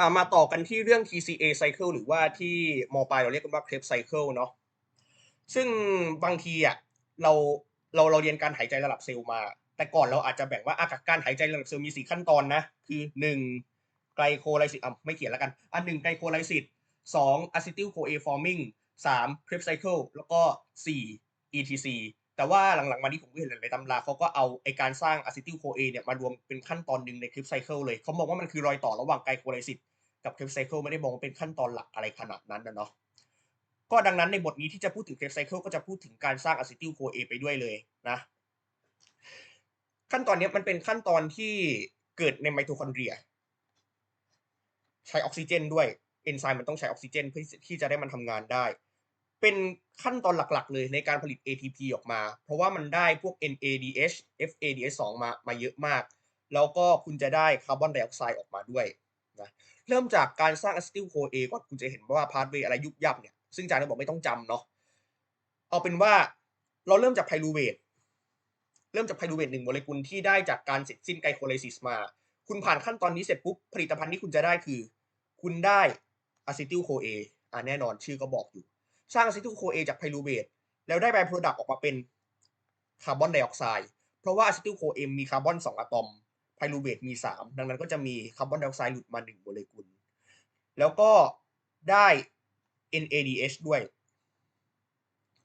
อ่ามาต่อกันที่เรื่อง TCA cycle หรือว่าที่มปลายเราเรียกกันว่า Krebs cycle เนาะซึ่งบางทีอะเราเราเราเรียนการหายใจระดับเซลล์มา แต่ก่อนเราอาจจะแบ่งว่าอาการหายใจระดับเซลล์มีสี่ขั้นตอนนะ คือหนึ่งไกลโคไลซิสอะไม่เขียนแล้วกัน อันหนึ่งไกลโคไลซิสสองอะซิติลโคเอฟอร์มิงสาม Krebs cycle แล้วก็สี่ ETC แต่ว่าหลังๆมานี้ผมก็เห็นหลายๆตำราเขาก็เอาไอการสร้างอะซิติลโคเอเนี่ยมารวมเป็นขั้นตอนหนึ่งใน Krebs cycle เลยเขามองว่ามันคือรอยต่อระหว่างไกลโคไลซิสกับ Krebs cycle ไม่ได้มองเป็นขั้นตอนหลักอะไรขนาดนั้นนะเนาะก็ดังนั้นในบทนี้ที่จะพูดถึง Krebs cycle ก็จะพูดถึงการสร้างอะซิติลโคเอไปด้วยเลยนะ ขั้นตอนนี้มันเป็นขั้นตอนที่เกิดในไมโทคอนเดรีย ใช้ออกซิเจนด้วยเอนไซม์มันต้องใช้ออกซิเจนเพื่อที่จะได้มันทำงานได้ เป็นขั้นตอนหลักๆ เลยในการผลิต ATP ออกมา เพราะว่ามันได้พวก NADH FADH2 มามาเยอะมาก แล้วก็คุณจะได้คาร์บอนไดออกไซด์ออกมาด้วยนะเริ่มจากการสร้างอะซิติลโคเอก่อนคุณจะเห็นว่าพาสเวย์อะไรยุบยับเนี่ย ซึ่งอาจารย์บอกไม่ต้องจำเนาะเอาเป็นว่าเราเริ่มจากไพรูเวทเริ่มจากไพรูเวทหนึ่งโมเลกุลที่ได้จากการเสร็จสิ้นไกลโคไลซิสมา คุณผ่านขั้นตอนนี้เสร็จปุ๊บผลิตภัณฑ์ที่คุณจะได้คือ คุณได้อะซิติลโคเออ่าแน่นอนชื่อก็บอกอยู่ สร้างซิติลโคเอจากไพรูเวทแล้วได้ไบโปรดักต์ออกมาเป็นคาร์บอนไดออกไซด์เพราะว่าอะซิติลโคเอมีคาร์บอน2อะตอมไพรูเวทมี3ดังนั้นก็จะมีคาร์บอนไดออกไซด์หลุดมา1โมเลกุล แล้วก็ได้ NADH ด้วย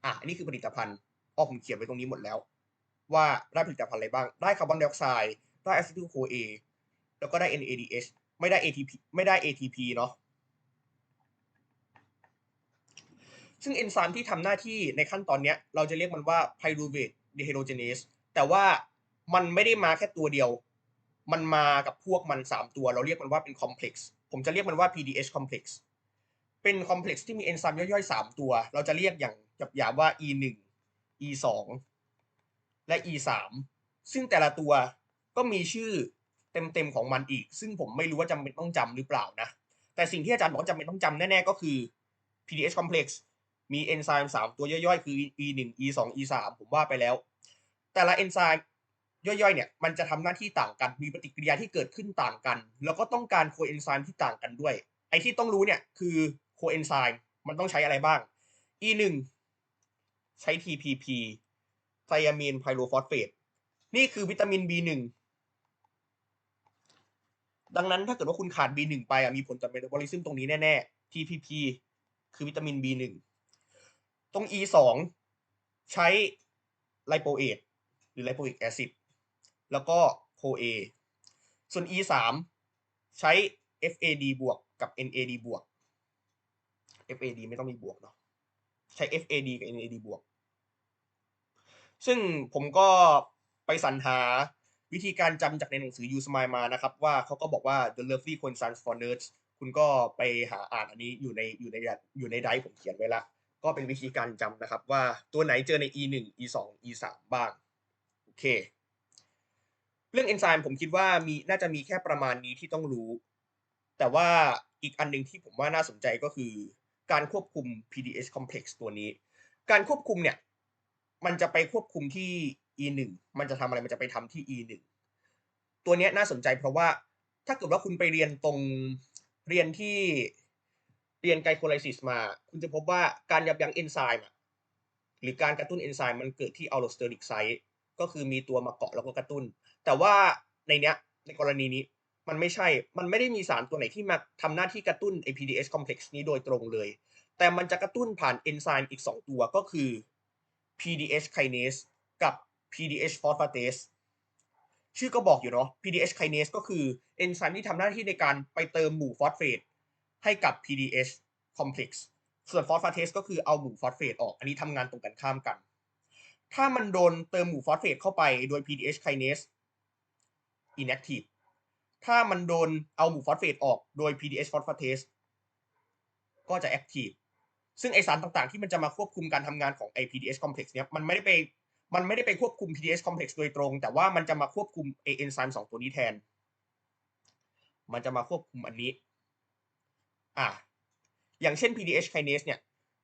อะอันนี้คือผลิตภัณฑ์อ้อผมเขียนไว้ตรงนี้หมดแล้ว ว่าได้ผลิตภัณฑ์อะไรบ้าง ได้คาร์บอนไดออกไซด์ได้อะซิติลโคเอแล้วก็ได้ NADH ไม่ได้ ATP ไม่ได้ ATP เนาะ ซึ่งเอนไซม์ที่ทำหน้าที่ในขั้นตอนเนี้ย เราจะเรียกมันว่า pyruvate dehydrogenase แต่ว่ามันไม่ได้มาแค่ตัวเดียว มันมากับพวกมัน 3 ตัว เราเรียกมันว่าเป็น complex ผมจะเรียกมันว่า PDH complex เป็น complex ที่มีเอนไซม์ย่อยๆ 3 ตัว เราจะเรียกอย่างหยาบๆว่า E1 E2 และ E3 ซึ่งแต่ละตัวก็มีชื่อเต็มๆของมันอีก ซึ่งผมไม่รู้ว่าจำเป็นต้องจำหรือเปล่านะ แต่สิ่งที่อาจารย์บอกจำเป็นต้องจำแน่ๆก็คือ PDH complex มีเอนไซม์3ตัวย่อยๆ คือ E1 E2 E3 ผมว่าไปแล้ว แต่ละเอนไซม์ย่อยๆเนี่ยมันจะทำหน้าที่ต่างกัน มีปฏิกิริยาที่เกิดขึ้นต่างกัน แล้วก็ต้องการโคเอนไซม์ที่ต่างกันด้วย ไอที่ต้องรู้เนี่ยคือโคเอนไซม์มันต้องใช้อะไรบ้าง E1 ใช้ TPP ไทอะมีนไพโรฟอสเฟต นี่คือวิตามิน B1 ดังนั้นถ้าเกิดว่าคุณขาด B1 ไปอะมีผลต่อเมตาบอลิซึมตรงนี้แน่ ๆ TPP คือวิตามิน B1 ตรง E2 ใช้ไลโปเอทหรือไลโปอิกแอซิดแล้วก็โคเอส่วน E3 ใช้ FAD บวกกับ NAD บวก FAD ไม่ต้องมีบวกเนาะใช้ FAD กับ NAD บวก ซึ่งผมก็ไปสรรหาวิธีการจำจากในหนังสือ You Smile มานะครับ ว่าเขาก็บอกว่า The Lovely Conscience for Nerds คุณก็ไปหาอ่านอันนี้อยู่ในอยู่ในอยู่ในไดร์ผมเขียนไว้ละ ก็เป็นวิธีการจำนะครับว่าตัวไหนเจอใน E1 E2 E3 บ้าง โอเค เรื่องเอนไซม์ผมคิดว่ามีน่าจะมีแค่ประมาณนี้ที่ต้องรู้ แต่ว่าอีกอันหนึ่งที่ผมว่าน่าสนใจก็คือ การควบคุม PDH complex ตัวนี้ การควบคุมเนี่ย มันจะไปควบคุมที่ E1 มันจะทำอะไร มันจะไปทำที่ E1 ตัวนี้น่าสนใจเพราะว่าถ้าเกิดว่าคุณไปเรียนตรงเรียนที่ เรียนไกลโคไลซิสมา คุณจะพบว่าการยับยั้งเอนไซม์หรือการกระตุ้นเอนไซม์มันเกิดที่อัลโลสเตอริกไซต์ก็คือมีตัวมาเกาะแล้วก็กระตุ้น แต่ว่าในเนี้ยในกรณีนี้มันไม่ใช่ มันไม่ได้มีสารตัวไหนที่มาทำหน้าที่กระตุ้น APDH complex นี้โดยตรงเลย แต่มันจะกระตุ้นผ่านเอนไซม์อีก 2 ตัวก็คือ PDH kinase กับ PDH phosphatase ชื่อก็บอกอยู่เนาะ PDH kinase ก็คือเอนไซม์ที่ทำหน้าที่ในการไปเติมหมู่ฟอสเฟตให้กับ PDH complex ส่วน phosphatase ก็คือเอาหมู่ฟอสเฟตออก อันนี้ทำงานตรงกันข้ามกัน ถ้ามันโดนเติมหมู่ฟอสเฟตเข้าไปโดย PDH kinase inactive ถ้ามันโดนเอาหมู่ฟอสเฟตออกโดย PDH phosphatase ก็จะ active ซึ่งไอสารต่างๆ ที่มันจะมาควบคุมการทำงานของ PDH complex เนี้ยมันไม่ได้ไปมันไม่ได้ไปควบคุม PDH complex โดยตรง แต่ว่ามันจะมาควบคุมเอนไซม์สองตัวนี้แทน มันจะมาควบคุมอันนี้ อะ อย่างเช่น PDH kinase เนี่ย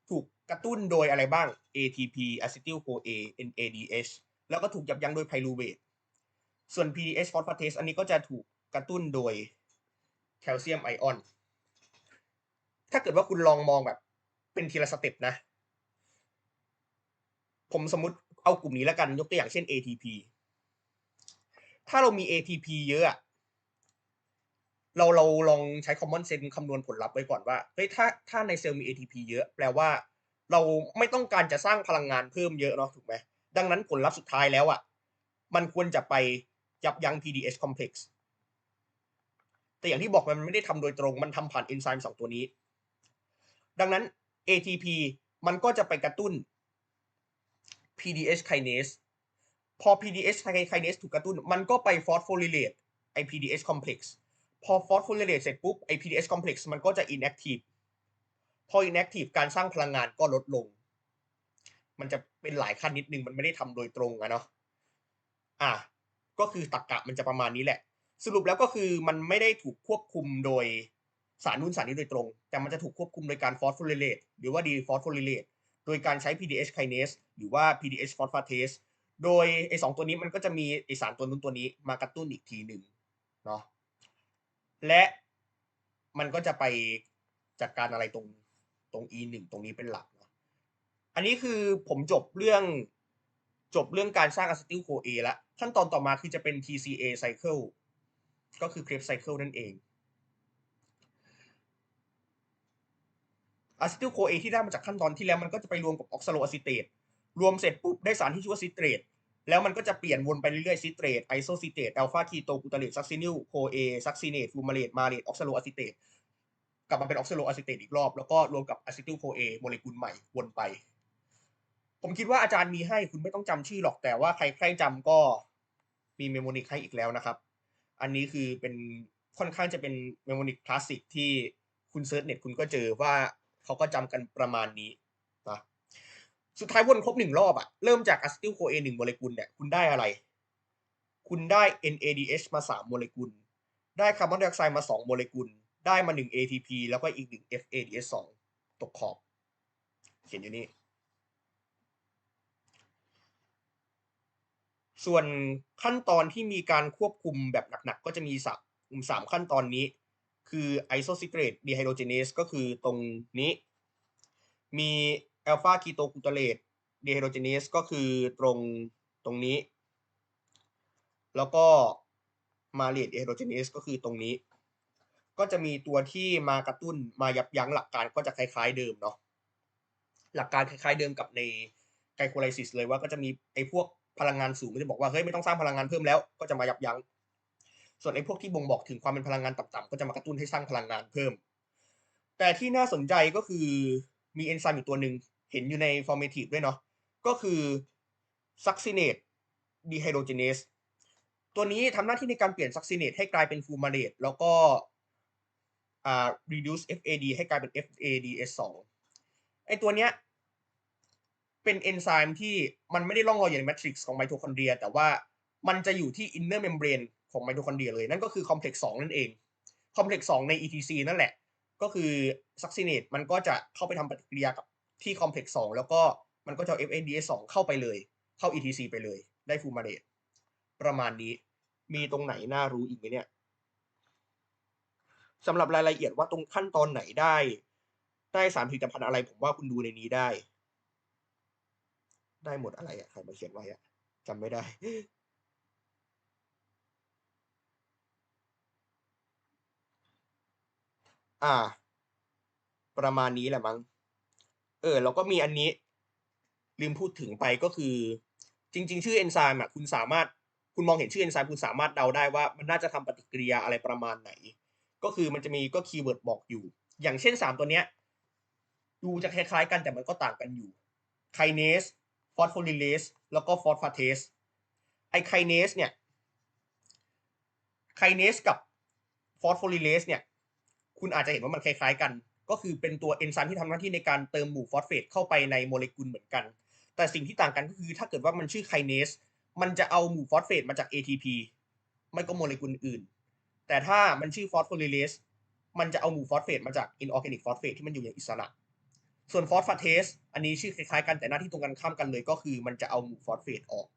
ถูกกระตุ้นโดยอะไรบ้าง ATP acetyl CoA NADH แล้วก็ถูกยับยั้งโดยไพรูเวทส่วน PDH phosphatase อันนี้ก็จะถูกกระตุ้นโดยแคลเซียมไอออน ถ้าเกิดว่าคุณลองมองแบบ เป็นทีละสเต็ปนะ ผมสมมติเอากลุ่มนี้แล้วกันยกตัวอย่างเช่น ATP ถ้าเรามี ATP เยอะ เราเราลองใช้ common sense คำนวณผลลัพธ์ไว้ก่อนว่าเฮ้ยถ้าถ้าในเซลล์มี ATP เยอะแปลว่า เราไม่ต้องการจะสร้างพลังงานเพิ่มเยอะเนาะถูกไหมดังนั้นผลลัพธ์สุดท้ายแล้วอะมันควรจะไปยับยั้ง PDH complex แต่อย่างที่บอกมันไม่ได้ทำโดยตรงมันทำผ่านเอนไซม์สองตัวนี้ ดังนั้น ATP มันก็จะไปกระตุ้น PDH kinase พอ PDH kinase ถูกกระตุ้น มันก็ไป phosphorylate ไอ PDH complex พอ phosphorylate เสร็จปุ๊บไอ PDH complex มันก็จะ inactive พอ inactive การสร้างพลังงานก็ลดลง มันจะเป็นหลายขั้นนิดนึง มันไม่ได้ทำโดยตรงอะเนาะอะก็คือตรกกะมันจะประมาณนี้แหละ สรุปแล้วก็คือมันไม่ได้ถูกควบคุมโดยสารนู่นสารนี้โดยตรง แต่มันจะถูกควบคุมโดยการ phosphorylate หรือว่า dephosphorylate โดยการใช้ PDH kinase หรือว่า PDH phosphatase โดยไอสองตัวนี้มันก็จะมีไอสารตัวนู้นตัวนี้มากระตุ้นอีกทีหนึ่งเนาะ และมันก็จะไปจัดการอะไรตรงตรง E หนึ่งตรงนี้เป็นหลักเนาะอันนี้คือผมจบเรื่องจบเรื่องการสร้าง acetyl CoA แล้วขั้นตอนต่อมาคือจะเป็น TCA cycle ก็คือ Krebs cycle นั่นเองอะซิติลโคเอที่ได้มาจากขั้นตอนที่แล้วมันก็จะไปรวมกับออกซาโลอะซิเตตรวมเสร็จปุ๊บได้สารที่ชื่อว่าซิเตรต แล้วมันก็จะเปลี่ยนวนไปเรื่อยๆซิเตรตไอโซซิเตตอัลฟาคีโตกูตาเลตซักซินิลโคเอซักซิเนตฟูมาเลตมาเลตออกซาโลอะซิเตตกลับมาเป็นออกซาโลอะซิเตตอีกรอบ แล้วก็รวมกับอะซิติลโคเอโมเลกุลใหม่วนไป ผมคิดว่าอาจารย์มีให้คุณไม่ต้องจำชื่อหรอกแต่ว่าใครใครจำก็มีเมโมนิกให้อีกแล้วนะครับ อันนี้คือเป็นค่อนข้างจะเป็นเมโมนิกคลาสสิกที่คุณเซิร์ชเน็ตคุณก็เจอว่าเขาก็จำกันประมาณนี้ สุดท้ายวนครบหนึ่งรอบอะเริ่มจากอะซิติลโคเอหนึ่งโมเลกุลเนี่ยคุณได้อะไร คุณได้ NADH มาสามโมเลกุล ได้คาร์บอนไดออกไซด์มาสองโมเลกุล ได้มาหนึ่ง ATP แล้วก็อีกหนึ่ง FADH สองตกขอบ เขียนอยู่นี่ ส่วนขั้นตอนที่มีการควบคุมแบบหนักๆ ก็จะมีสามสามขั้นตอนนี้ คือ isocitrate dehydrogenase ก็คือตรงนี้ มี alpha ketoglutarate dehydrogenase ก็คือตรงตรงนี้ แล้วก็ malate dehydrogenase ก็คือตรงนี้ ก็จะมีตัวที่มากระตุ้นมายับยั้งหลักการก็จะคล้ายๆเดิมเนาะหลักการคล้ายๆเดิมกับในไกโคไลซิสเลยว่าก็จะมีไอ้พวกพลังงานสูงก็จะบอกว่าเฮ้ยไม่ต้องสร้างพลังงานเพิ่มแล้วก็จะมายับยั้ง ส่วนไอ้พวกที่บ่งบอกถึงความเป็นพลังงานต่ำๆก็จะมากระตุ้นให้สร้างพลังงานเพิ่ม แต่ที่น่าสนใจก็คือมีเอนไซม์อีกตัวหนึ่ง เห็นอยู่ใน formative ด้วยเนาะก็คือ succinate dehydrogenase ตัวนี้ทำหน้าที่ในการเปลี่ยน succinate ให้กลายเป็น fumarate แล้วก็ reduce FAD ให้กลายเป็น FADS2 ไอตัวเนี้ยเป็นเอนไซม์ที่มันไม่ได้ล่องลอยอยู่ในแมทริกซ์ของไมโทคอนเดรีย แต่ว่ามันจะอยู่ที่ inner membrane ของไมโทคอนเดรียเลย นั่นก็คือคอมเพล็กซ์2นั่นเองคอมเพล็กซ์2ใน ETC นั่นแหละ ก็คือซักซิเนตมันก็จะเข้าไปทำปฏิกิริยากับ ที่คอมเพล็กซ์2แล้วก็มันก็จะ FADS2 เข้าไปเลย เข้า ETC ไปเลย ได้ฟูมาเดตประมาณนี้ มีตรงไหนน่ารู้อีกไหมเนี่ยสำหรับรายละเอียดว่าตรงขั้นตอนไหนได้ ได้สารผลิตภัณฑ์อะไรผมว่าคุณดูในนี้ได้ ได้หมดอะไรอะใครมาเขียนไว้อะจำไม่ได้อ่า ประมาณนี้แหละมั้ง เออแล้วก็มีอันนี้ ลืมพูดถึงไปก็คือ จริง ๆ ชื่อเอนไซม์อะคุณสามารถคุณมองเห็นชื่อเอนไซม์คุณสามารถเดาได้ว่ามันน่าจะทำปฏิกิริยาอะไรประมาณไหน ก็คือมันจะมีก็คีย์เวิร์ดบอกอยู่ อย่างเช่นสามตัวเนี้ยดูจะคล้ายๆ กันแต่มันก็ต่างกันอยู่ kinase phosphorylase แล้วก็ phosphatase ไอ kinase เนี่ย kinase กับ phosphorylase เนี่ย คุณอาจจะเห็นว่ามันคล้ายๆกัน ก็คือเป็นตัวเอนไซม์ที่ทำหน้าที่ในการเติมหมู่ฟอสเฟตเข้าไปในโมเลกุลเหมือนกัน แต่สิ่งที่ต่างกันก็คือถ้าเกิดว่ามันชื่อ kinase มันจะเอาหมู่ฟอสเฟตมาจาก ATP ไม่ก็โมเลกุลอื่น แต่ถ้ามันชื่อ phosphorylase มันจะเอาหมู่ฟอสเฟตมาจาก inorganic phosphate ที่มันอยู่อย่างอิสระ ส่วนฟอสฟาเทสอันนี้ชื่อคล้ายๆกันแต่หน้าที่ตรงกันข้ามกันเลยก็คือมันจะเอาหมู่ฟอสเฟตออก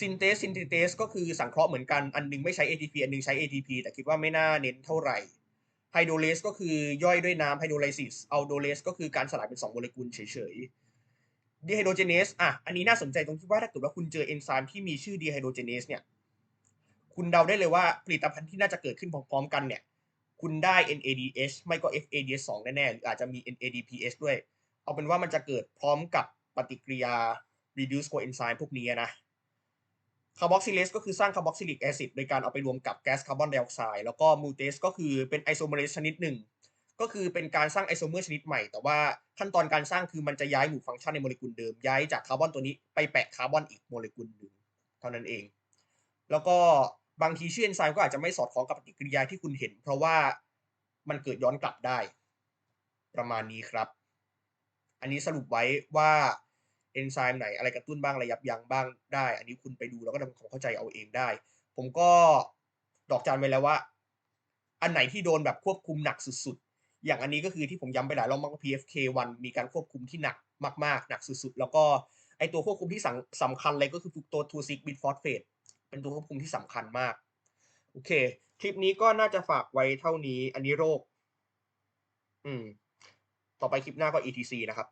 ซินเทสซินเทสก็คือสังเคราะห์เหมือนกัน อันนึงไม่ใช้ ATP อันนึงใช้ ATP แต่คิดว่าไม่น่าเน้นเท่าไหร่ ไฮโดรเลสก็คือย่อยด้วยน้ำไฮโดรไลซิสเอัลโดเลสก็คือการสลายเป็นสองโมเลกุลเฉยๆดีไฮโดรเจเนสอะอันนี้น่าสนใจตรงที่ว่าถ้าเกิดว่าคุณเจอเอนไซม์ที่มีชื่อดีไฮโดรเจเนสเนี่ยคุณเดาได้เลยว่าผลิตภัณฑ์ที่น่าจะเกิดขึ้นพร้อมๆกันเนี่ยคุณได้ NADH ไม่ก็ FADH2 แน่ๆหรืออาจจะมี NADPH ด้วย เอาเป็นว่ามันจะเกิดพร้อมกับปฏิกิริยา reduce coenzyme พวกนี้นะ คาร์บอกซิเลสก็คือสร้างคาร์บอกซิลิกแอซิดโดยการเอาไปรวมกับแก๊สคาร์บอนไดออกไซด์แล้วก็มูเทสก็คือเป็นไอโซเมอเรสชนิดหนึ่ง ก็คือเป็นการสร้างไอโซเมอร์ชนิดใหม่ แต่ว่าขั้นตอนการสร้างคือมันจะย้ายหมู่ฟังก์ชันในโมเลกุลเดิม ย้ายจากคาร์บอนตัวนี้ไปแปะคาร์บอนอีกโมเลกุลหนึ่งเท่านั้นเอง แล้วก็บางทีชื่อเอนไซม์ก็อาจจะไม่สอดคล้องกับปฏิกิริยาที่คุณเห็น เพราะว่ามันเกิดย้อนกลับได้ ประมาณนี้ครับ อันนี้สรุปไว้ว่า อนไซม์ไหนอะไรกระตุ้นบ้างระไรยับยั้งบ้างได้ อันนี้คุณไปดูแล้วก็ทำความเข้าใจเอาเองได้ ผมก็ดอกจันไว้แล้วว่า อันไหนที่โดนแบบควบคุมหนักสุดๆ อย่างอันนี้ก็คือที่ผมย้ำไปหลายรอบมากว่า PFK1 มีการควบคุมที่หนักมากๆ หนักสุดๆ แล้วก็ไอตัวควบคุมที่สำสำคัญเลยก็คือตัวทูซิกบิทฟอสเฟตเป็นตัวควบคุมที่สำคัญมาก โอเค คลิปนี้ก็น่าจะฝากไว้เท่านี้ อันนี้โรค อืม ต่อไปคลิปหน้าก็ ETC นะครับ